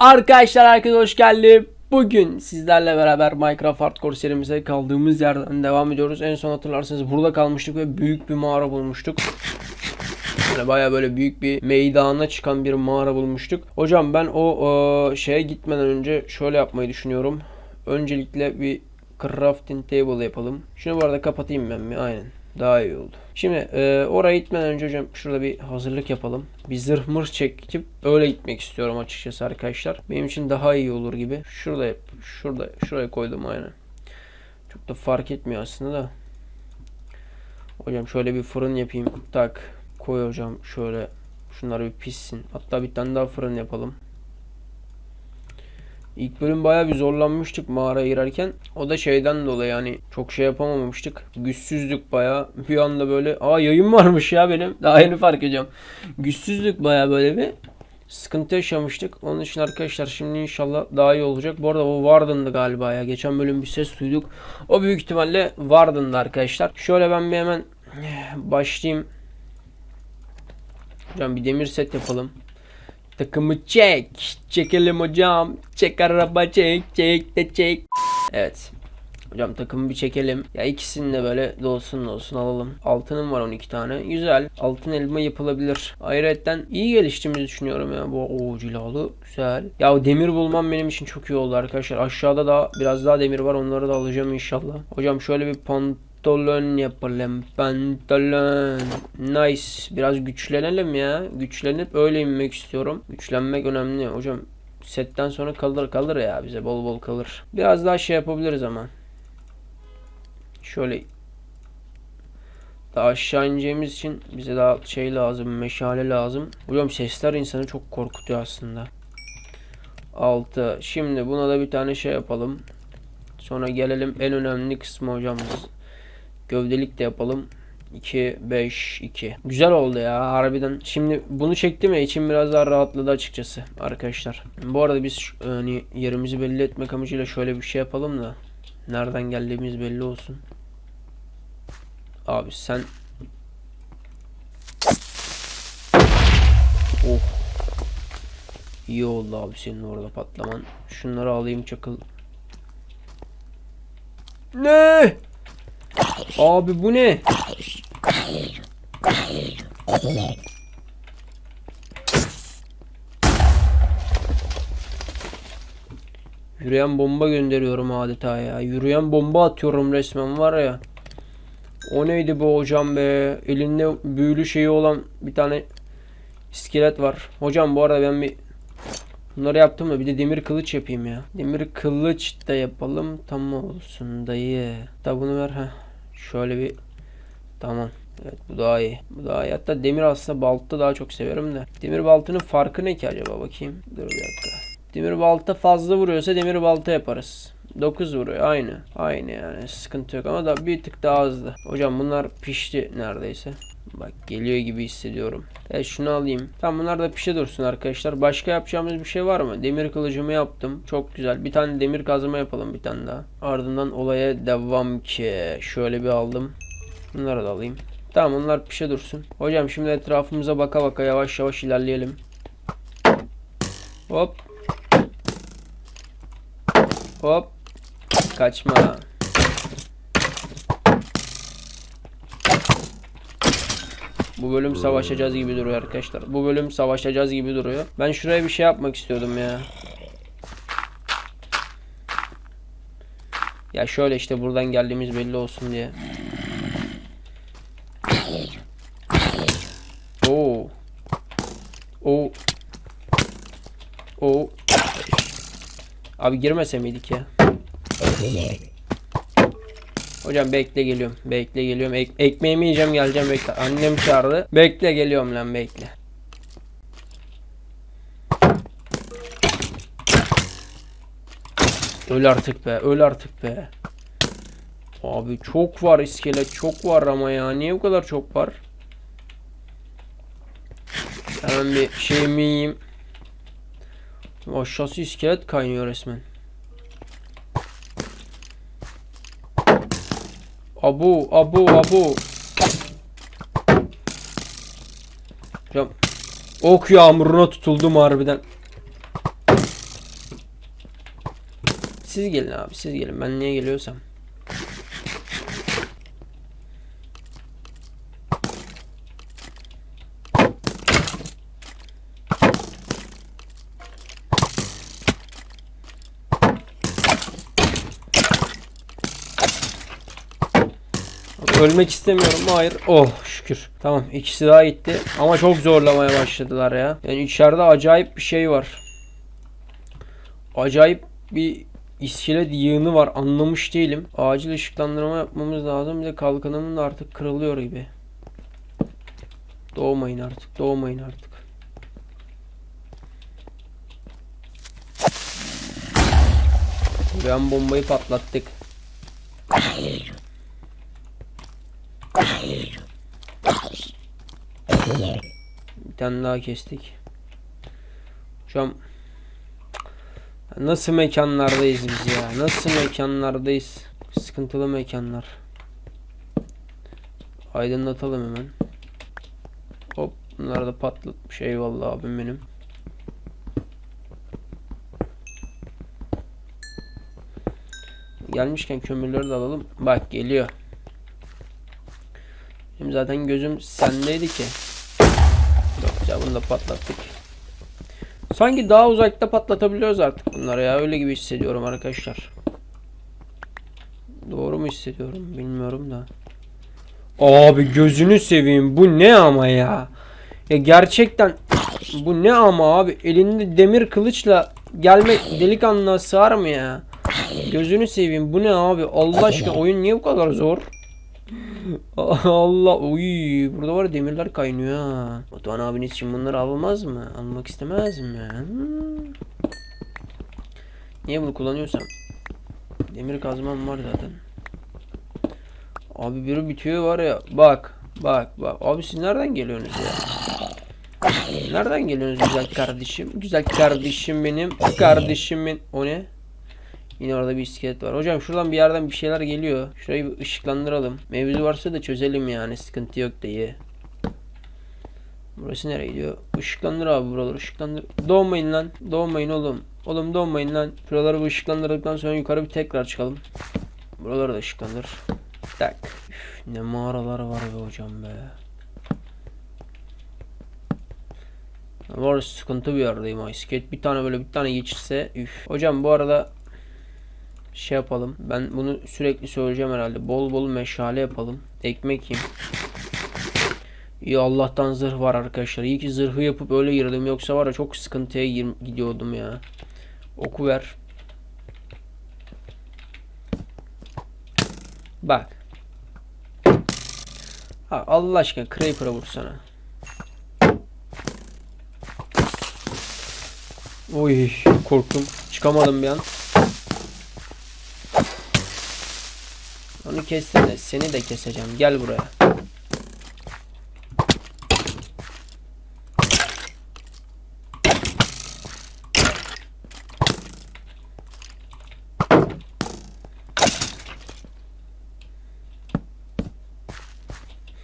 Arkadaşlar herkese hoş geldin. Bugün sizlerle beraber Minecraft Hardcore serimize kaldığımız yerden devam ediyoruz. En son hatırlarsanız burada kalmıştık ve büyük bir mağara bulmuştuk. Yani baya böyle büyük bir meydana çıkan bir mağara bulmuştuk. Hocam ben o e, şeye gitmeden önce şöyle yapmayı düşünüyorum. Öncelikle bir crafting table yapalım. Şunu bu arada kapatayım ben bir aynen. Daha iyi oldu. Şimdi e, oraya gitmeden önce hocam şurada bir hazırlık yapalım. Bir zırh mırh çekip öyle gitmek istiyorum açıkçası arkadaşlar. Benim için daha iyi olur gibi. Şurada yap. Şurada şuraya koydum aynen. Çok da fark etmiyor aslında da. Hocam şöyle bir fırın yapayım. Tak. Koy hocam şöyle. Şunlar bir pişsin. Hatta bir tane daha fırın yapalım. İlk bölüm bayağı bir zorlanmıştık mağaraya girerken. O da şeyden dolayı yani çok şey yapamamıştık. Güçsüzdük bayağı. Bir anda böyle aa yayın varmış ya benim. Daha yeni fark ediyorum. Güçsüzdük bayağı böyle bir sıkıntı yaşamıştık. Onun için arkadaşlar şimdi inşallah daha iyi olacak. Bu arada o Warden'dı galiba ya. Geçen bölüm bir ses duyduk. O büyük ihtimalle Warden'dı arkadaşlar. Şöyle ben bir hemen başlayayım. Hocam bir demir set yapalım. Takımı çek. Çekelim hocam. Çek araba çek. Çek de çek. Evet. Hocam takımı bir çekelim. Ya ikisini de böyle dolsun dolsun alalım. Altınım var 12 tane. Güzel. Altın elma yapılabilir. Ayrıca iyi geliştiğimizi düşünüyorum ya. Bu o cilalı. Güzel. Ya demir bulmam benim için çok iyi oldu arkadaşlar. Aşağıda da biraz daha demir var. Onları da alacağım inşallah. Hocam şöyle bir pantolon yapalım. Pantolon. Nice. Biraz güçlenelim ya. Güçlenip öyle inmek istiyorum. Güçlenmek önemli. Hocam setten sonra kalır kalır ya bize bol bol kalır. Biraz daha şey yapabiliriz ama. Şöyle daha aşağı ineceğimiz için bize daha şey lazım, meşale lazım. Hocam sesler insanı çok korkutuyor aslında. 6. Şimdi buna da bir tane şey yapalım. Sonra gelelim en önemli kısmı hocamız. Gövdelik de yapalım. 2 5 2. Güzel oldu ya harbiden. Şimdi bunu çektim ya içim biraz daha rahatladı açıkçası arkadaşlar. Bu arada biz hani yerimizi belli etmek amacıyla şöyle bir şey yapalım da nereden geldiğimiz belli olsun. Abi sen Oh. İyi oldu abi senin orada patlaman. Şunları alayım çakıl. Ne? Abi bu ne? Yürüyen bomba gönderiyorum adeta ya. Yürüyen bomba atıyorum resmen var ya. O neydi bu hocam be? Elinde büyülü şeyi olan bir tane iskelet var. Hocam bu arada ben bir bunları yaptım da bir de demir kılıç yapayım ya. Demir kılıç da yapalım. Tamam olsun dayı. Da bunu ver ha. Şöyle bir tamam. Evet bu daha iyi. Bu daha iyi. Hatta demir aslında balta daha çok severim de. Demir baltanın farkı ne ki acaba bakayım. Dur bir dakika. Demir balta fazla vuruyorsa demir balta yaparız. 9 vuruyor aynı. Aynı yani sıkıntı yok ama da bir tık daha hızlı. Hocam bunlar pişti neredeyse. Bak geliyor gibi hissediyorum. Evet şunu alayım. Tamam bunlar da pişe dursun arkadaşlar. Başka yapacağımız bir şey var mı? Demir kılıcımı yaptım. Çok güzel. Bir tane demir kazma yapalım bir tane daha. Ardından olaya devam ki. Şöyle bir aldım. Bunları da alayım. Tamam onlar pişe dursun. Hocam şimdi etrafımıza baka baka yavaş yavaş ilerleyelim. Hop. Hop. Kaçma. Bu bölüm savaşacağız gibi duruyor arkadaşlar. Bu bölüm savaşacağız gibi duruyor. Ben şuraya bir şey yapmak istiyordum ya. Ya şöyle işte buradan geldiğimiz belli olsun diye. Oo. Oo. Oo. Abi girmese miydik ya? Hocam bekle geliyorum. Bekle geliyorum. Ek ekmeğimi yiyeceğim geleceğim bekle. Annem çağırdı. Bekle geliyorum lan bekle. Öl artık be. Öl artık be. Abi çok var iskelet. Çok var ama ya. Niye bu kadar çok var? Hemen bir şeyimi yiyeyim. Aşağısı iskelet kaynıyor resmen. Abu abu abu. Hocam ok yağmuruna tutuldum harbiden. Siz gelin abi siz gelin ben niye geliyorsam. Ölmek istemiyorum. Hayır. Oh şükür. Tamam ikisi daha gitti. Ama çok zorlamaya başladılar ya. Yani içeride acayip bir şey var. Acayip bir iskelet yığını var. Anlamış değilim. Acil ışıklandırma yapmamız lazım. Bir de kalkanımın artık kırılıyor gibi. Doğmayın artık. Doğmayın artık. Ben bombayı patlattık. Bir tane daha kestik. An nasıl mekanlardayız biz ya? Nasıl mekanlardayız? Sıkıntılı mekanlar. Aydınlatalım hemen. Hop bunlar da patlatmış. Eyvallah abim benim. Gelmişken kömürleri de alalım. Bak geliyor. Şimdi zaten gözüm sendeydi ki. Güzel bunu da patlattık. Sanki daha uzakta patlatabiliyoruz artık bunları ya. Öyle gibi hissediyorum arkadaşlar. Doğru mu hissediyorum bilmiyorum da. Abi gözünü seveyim. Bu ne ama ya? Ya gerçekten bu ne ama abi? Elinde demir kılıçla gelmek delikanlığa sığar mı ya? Gözünü seveyim. Bu ne abi? Allah aşkına oyun niye bu kadar zor? Allah uy burada var demirler kaynıyor ha. Batuhan abiniz için bunları almaz mı? Almak istemez mi? Hmm. Niye bunu kullanıyorsam? Demir kazmam var zaten. Abi biri bitiyor var ya. Bak bak bak. Abi siz nereden geliyorsunuz ya? Nereden geliyorsunuz güzel kardeşim? Güzel kardeşim benim. Kardeşimin. O ne? Yine orada bir iskelet var. Hocam şuradan bir yerden bir şeyler geliyor. Şurayı bir ışıklandıralım. Mevzu varsa da çözelim yani. Sıkıntı yok diye. Burası nereye gidiyor? Işıklandır abi buraları ışıklandır. Doğmayın lan. Doğmayın oğlum. Oğlum doğmayın lan. Şuraları bir ışıklandırdıktan sonra yukarı bir tekrar çıkalım. Buraları da ışıklandır. Tak. Üf, ne mağaralar var be hocam be. Var sıkıntı bir yerdeyim. İskelet bir tane böyle bir tane geçirse. Üf. Hocam bu arada şey yapalım. Ben bunu sürekli söyleyeceğim herhalde. Bol bol meşale yapalım. Ekmek yiyeyim. İyi Allah'tan zırh var arkadaşlar. İyi ki zırhı yapıp öyle girdim. Yoksa var ya çok sıkıntıya gidiyordum ya. Oku ver. Bak. Ha, Allah aşkına Creeper'a vursana. Oy korktum. Çıkamadım bir an. Onu kestim de seni de keseceğim. Gel buraya.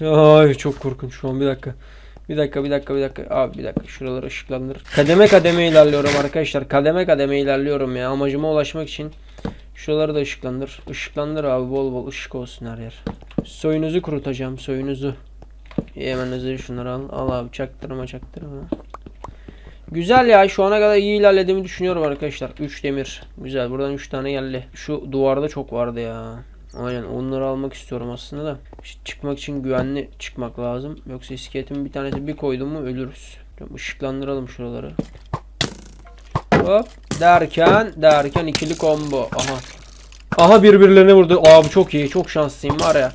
Ay çok korkunç şu an bir dakika. Bir dakika bir dakika bir dakika. Abi bir dakika şuraları ışıklandır. Kademe kademe ilerliyorum arkadaşlar. Kademe kademe ilerliyorum ya. Amacıma ulaşmak için Şuraları da ışıklandır. Işıklandır abi bol bol ışık olsun her yer. Soyunuzu kurutacağım soyunuzu. Hemen hızlı şunları al. Al abi çaktırma çaktırma. Güzel ya şu ana kadar iyi ilerlediğimi düşünüyorum arkadaşlar. 3 demir. Güzel buradan 3 tane geldi. Şu duvarda çok vardı ya. Aynen onları almak istiyorum aslında da. İşte çıkmak için güvenli çıkmak lazım. Yoksa iskeletin bir tanesi bir koydum mu ölürüz. Işıklandıralım şuraları. Hop derken derken ikili combo. Aha. Aha birbirlerine vurdu. Abi çok iyi. Çok şanslıyım var ya.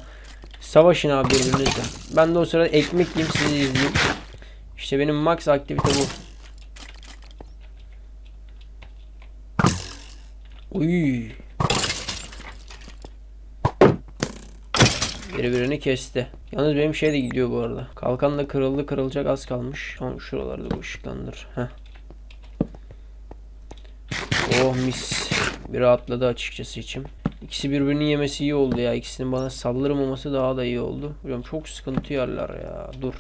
Savaşın abi birbirinizle. Ben de o sırada ekmek yiyeyim sizi izleyeyim. İşte benim max aktivite bu. Uy. Birbirini kesti. Yalnız benim şey de gidiyor bu arada. Kalkan da kırıldı kırılacak az kalmış. Tamam şuralarda bu ışıklandır. Heh. Oh mis. Bir rahatladı açıkçası içim. İkisi birbirini yemesi iyi oldu ya. İkisinin bana saldırmaması daha da iyi oldu. Biliyorum çok sıkıntı yerler ya. Dur.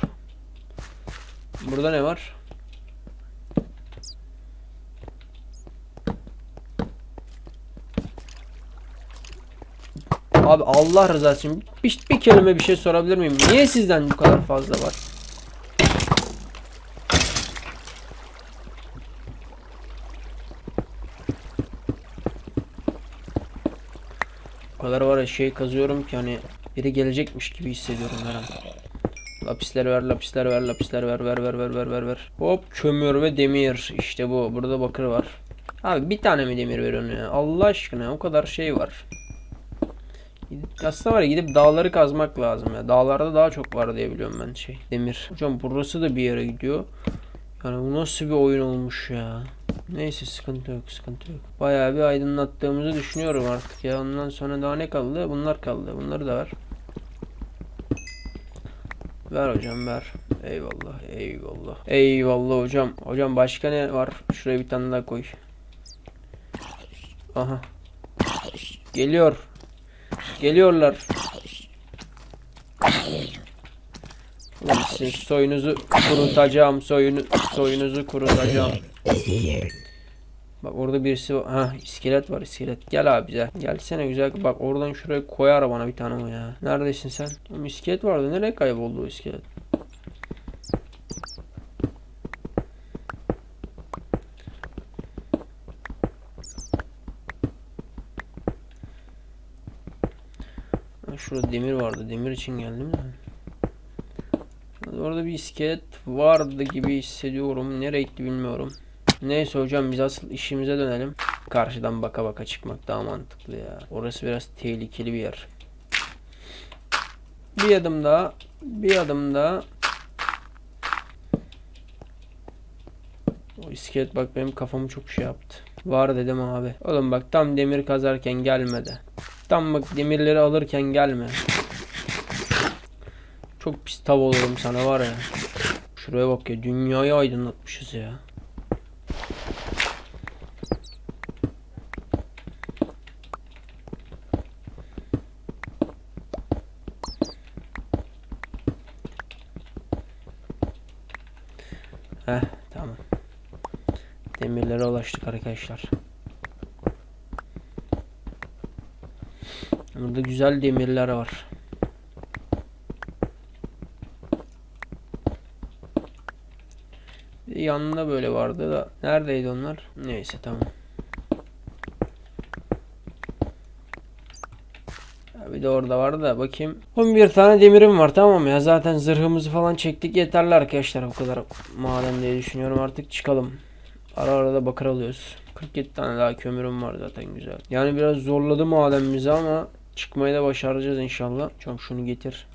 Burada ne var? Abi Allah rızası için bir, bir kelime bir şey sorabilir miyim? Niye sizden bu kadar fazla var? O kadar var ya şey kazıyorum ki hani biri gelecekmiş gibi hissediyorum her an. Lapisler ver, lapisler ver, lapisler ver, ver, ver, ver, ver, ver, ver. Hop kömür ve demir. İşte bu. Burada bakır var. Abi bir tane mi demir veriyorsun ya? Allah aşkına o kadar şey var. Aslında var ya gidip dağları kazmak lazım ya. Dağlarda daha çok var diye biliyorum ben şey. Demir. Hocam burası da bir yere gidiyor. Yani bu nasıl bir oyun olmuş ya. Neyse sıkıntı yok sıkıntı yok. Bayağı bir aydınlattığımızı düşünüyorum artık ya. Ondan sonra daha ne kaldı? Bunlar kaldı. Bunları da ver. Ver hocam ver. Eyvallah eyvallah. Eyvallah hocam. Hocam başka ne var? Şuraya bir tane daha koy. Aha. Geliyor. Geliyorlar. Sizin soyunuzu kurutacağım. Soyunu, soyunuzu kurutacağım. Bak orada birisi var. Ha iskelet var iskelet. Gel abi gel. Gelsene güzel. Bak oradan şuraya koyar bana bir tane o ya. Neredesin sen? Oğlum iskelet vardı. Nereye kayboldu o iskelet? Şurada demir vardı. Demir için geldim de. Orada bir iskelet vardı gibi hissediyorum. Nereye gitti bilmiyorum. Neyse hocam biz asıl işimize dönelim. Karşıdan baka baka çıkmak daha mantıklı ya. Orası biraz tehlikeli bir yer. Bir adım daha. Bir adım daha. O iskelet bak benim kafamı çok şey yaptı. Var dedim abi. Oğlum bak tam demir kazarken gelmedi. Tam bak demirleri alırken gelme. Çok pis tav olurum sana var ya. Şuraya bak ya dünyayı aydınlatmışız ya. Heh tamam. Demirlere ulaştık arkadaşlar. Burada güzel demirler var. Bir de Yanında böyle vardı da. Neredeydi onlar? Neyse tamam. Bir de orada vardı da bakayım. 11 tane demirim var tamam ya. Zaten zırhımızı falan çektik yeterli arkadaşlar. Bu kadar maden diye düşünüyorum artık çıkalım. Ara ara da bakır alıyoruz. 47 tane daha kömürüm var zaten güzel. Yani biraz zorladı madenimizi ama çıkmayı da başaracağız inşallah. Çok şunu getir.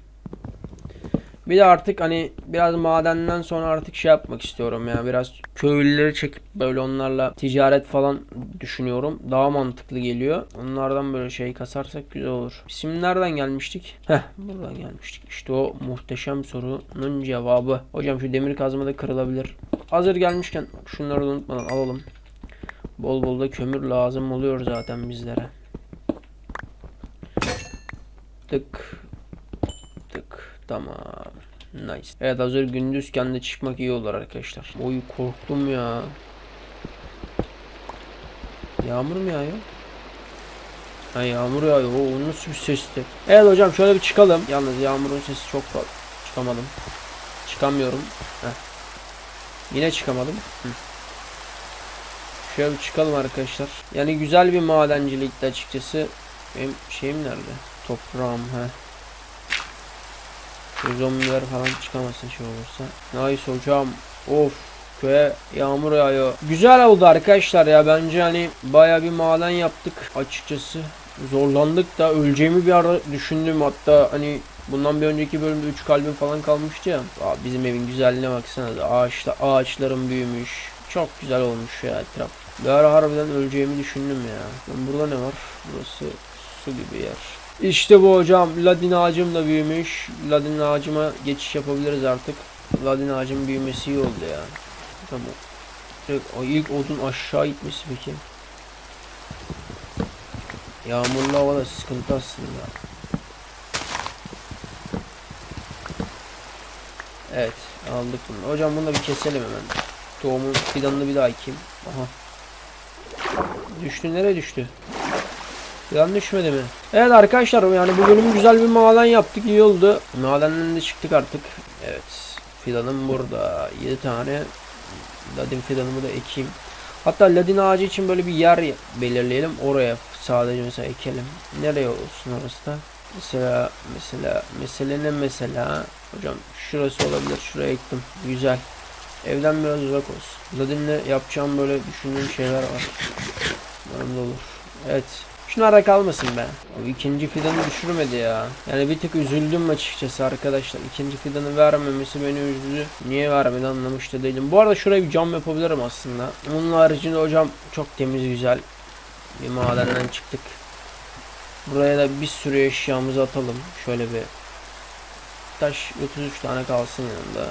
Bir de artık hani biraz madenden sonra artık şey yapmak istiyorum ya. Biraz köylüleri çekip böyle onlarla ticaret falan düşünüyorum. Daha mantıklı geliyor. Onlardan böyle şey kasarsak güzel olur. Şimdi nereden gelmiştik? Heh buradan gelmiştik. İşte o muhteşem sorunun cevabı. Hocam şu demir kazma da kırılabilir. Hazır gelmişken şunları da unutmadan alalım. Bol bol da kömür lazım oluyor zaten bizlere. Tık. Tamam. Nice. Evet hazır gündüzken de çıkmak iyi olur arkadaşlar. Oy korktum ya. Yağmur mu yağıyor? Ha yağmur yağıyor. O nasıl bir sesti? Evet hocam şöyle bir çıkalım. Yalnız yağmurun sesi çok fazla. Çıkamadım. Çıkamıyorum. Heh. Yine çıkamadım. Hı. Şöyle bir çıkalım arkadaşlar. Yani güzel bir madencilikti açıkçası. Benim şeyim nerede? Toprağım he. Şu zombiler falan çıkamasın şey olursa. Nice hocam. Of. Köye yağmur yağıyor. Güzel oldu arkadaşlar ya. Bence hani baya bir maden yaptık açıkçası. Zorlandık da öleceğimi bir ara düşündüm. Hatta hani bundan bir önceki bölümde 3 kalbim falan kalmıştı ya. Aa, bizim evin güzelliğine baksana ağaçta ağaçların büyümüş. Çok güzel olmuş ya etraf. Bir ara harbiden öleceğimi düşündüm ya. Burada ne var? Burası su gibi yer. İşte bu hocam. Ladin ağacım da büyümüş. Ladin ağacıma geçiş yapabiliriz artık. Ladin ağacın büyümesi iyi oldu ya. Tamam. Direkt ilk odun aşağı gitmesi peki. Yağmurlu havada sıkıntı aslında. Evet aldık bunu. Hocam bunu da bir keselim hemen. Tohumun fidanını bir daha ekeyim. Aha. Düştü nereye düştü? Fidan düşmedi mi? Evet arkadaşlar yani bu bölümü güzel bir maden yaptık. iyi oldu. Madenden de çıktık artık. Evet. Fidanım burada. 7 tane. Ladin fidanımı da ekeyim. Hatta ladin ağacı için böyle bir yer belirleyelim. Oraya sadece mesela ekelim. Nereye olsun orası da? Mesela mesela mesela ne mesela hocam şurası olabilir. Şuraya ektim. Güzel. Evden biraz uzak olsun. Ladin'le yapacağım böyle düşündüğüm şeyler var. Da olur. Evet. Şunlara kalmasın be. Bu ikinci fidanı düşürmedi ya. Yani bir tık üzüldüm açıkçası arkadaşlar. İkinci fidanı vermemesi beni üzdü. Niye vermedi anlamış da değilim. Bu arada şuraya bir cam yapabilirim aslında. Onun haricinde hocam çok temiz güzel. Bir madenden çıktık. Buraya da bir sürü eşyamızı atalım. Şöyle bir taş 33 tane kalsın yanında.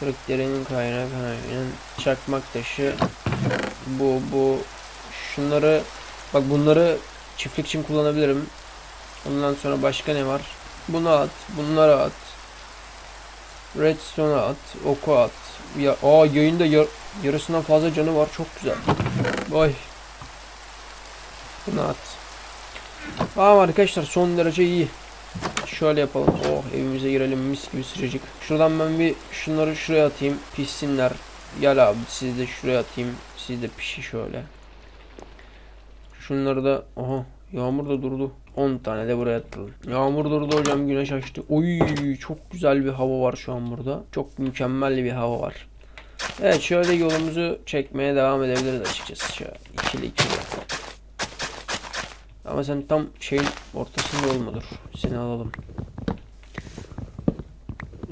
Kırık derinin kaynak. Çakmak taşı. Bu bu şunları bak bunları çiftlik için kullanabilirim. Ondan sonra başka ne var? Bunu at, bunları at. Redstone at, oku at. Ya aa yayında yar, yarısından fazla canı var. Çok güzel. Vay. Bunu at. Tamam arkadaşlar son derece iyi. Şöyle yapalım. Oh evimize girelim mis gibi sıcacık. Şuradan ben bir şunları şuraya atayım. Pişsinler. Gel abi siz de şuraya atayım. Siz de pişi şöyle. Şunları da aha yağmur da durdu. 10 tane de buraya atalım. Yağmur durdu hocam güneş açtı. Oy çok güzel bir hava var şu an burada. Çok mükemmel bir hava var. Evet şöyle yolumuzu çekmeye devam edebiliriz açıkçası. Şöyle ikili ikili. Ama sen tam şeyin ortasında olma dur. Seni alalım.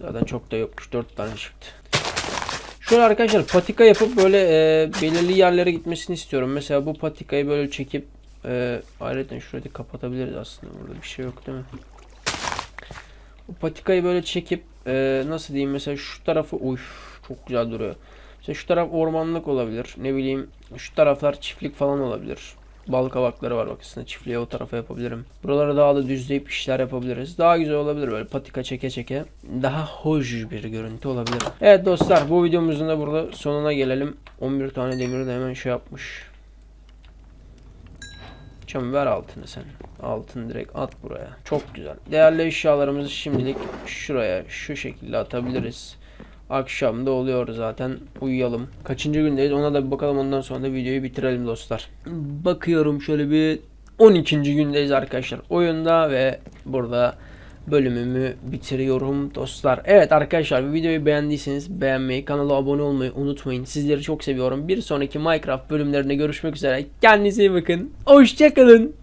Zaten çok da yokmuş. 4 tane çıktı. Şöyle arkadaşlar patika yapıp böyle e, belirli yerlere gitmesini istiyorum. Mesela bu patikayı böyle çekip e, ayrıca şurayı da kapatabiliriz aslında. Burada bir şey yok değil mi? Bu patikayı böyle çekip e, nasıl diyeyim mesela şu tarafı uf çok güzel duruyor. Mesela şu taraf ormanlık olabilir. Ne bileyim şu taraflar çiftlik falan olabilir. Bal kabakları var bak aslında çiftliğe o tarafa yapabilirim. Buraları daha da düzleyip işler yapabiliriz. Daha güzel olabilir böyle patika çeke çeke. Daha hoş bir görüntü olabilir. Evet dostlar bu videomuzun da burada sonuna gelelim. 11 tane demiri de hemen şey yapmış. Çam ver altını sen. Altın direkt at buraya. Çok güzel. Değerli eşyalarımızı şimdilik şuraya şu şekilde atabiliriz. Akşam da oluyor zaten. Uyuyalım. Kaçıncı gündeyiz ona da bir bakalım ondan sonra da videoyu bitirelim dostlar. Bakıyorum şöyle bir 12. gündeyiz arkadaşlar oyunda ve burada bölümümü bitiriyorum dostlar. Evet arkadaşlar videoyu beğendiyseniz beğenmeyi, kanala abone olmayı unutmayın. Sizleri çok seviyorum. Bir sonraki Minecraft bölümlerinde görüşmek üzere. Kendinize iyi bakın. Hoşçakalın.